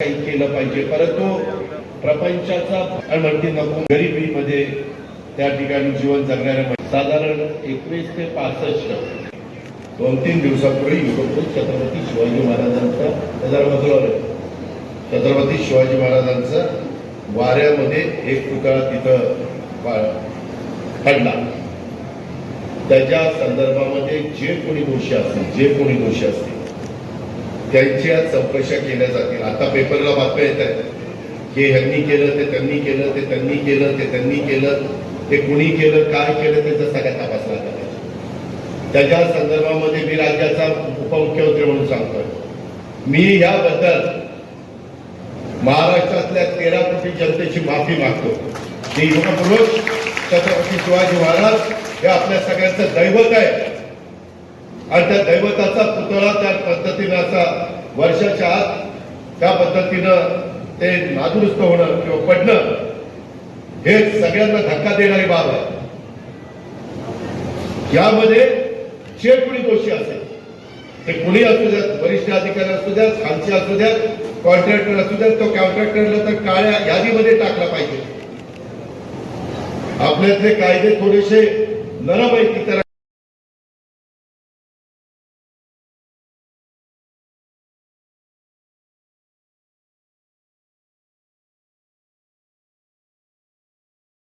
काही केलं पाहिजे. परंतु प्रपंचाचा म्हणते नको. गरिबीमध्ये त्या ठिकाणी जीवन जगणाऱ्या साधारण एकवीस ते पासष्ट दोन तीन दिवसापूर्वी छत्रपती शिवाजी महाराजांचा हजार छत्रपती शिवाजी महाराजांचा वाऱ्यामध्ये एक पुतळा तिथं पडला. त्याच्या संदर्भामध्ये जे कोणी दोषी असतील जे कोणी दोषी असतील त्यांच्या चौकशा केल्या जातील. आता पेपरला बातम्या येत आहेत. की ह्यांनी केलं ते त्यांनी केलं ते त्यांनी केलं ते त्यांनी केलं ते कुणी केलं काय केलं त्याचा सगळ्या तपासला पाहिजे त्याच्या संदर्भामध्ये मी राज्याचा उपमुख्यमंत्री म्हणून सांगतोय. मी याबद्दल महाराष्ट्रातल्या तेरा कोटी जनतेची माफी मागतो. की युगपुरुष छत्रपती शिवाजी महाराज हे आपल्या सगळ्यांचं दैवत आहे. आणि त्या दैवताचा पुतळा त्या पद्धतीनं असा वर्षाच्या आत त्या पद्धतीनं ते नादुरुस्त होणं किंवा पडणं हे सगळ्यांना धक्का देणारी बाब आहे. यामध्ये जे कुणी दोषी असेल. ते कुणी असू द्यात वरिष्ठ अधिकारी असू द्यात खालचे असू द्यात कॉन्ट्रॅक्टर असू द्यात तो कॉन्ट्रॅक्टरला तर काळ्या यादीमध्ये टाकला पाहिजे. आपल्यातले कायदे थोडेसे नरम आहेत इतर त्याला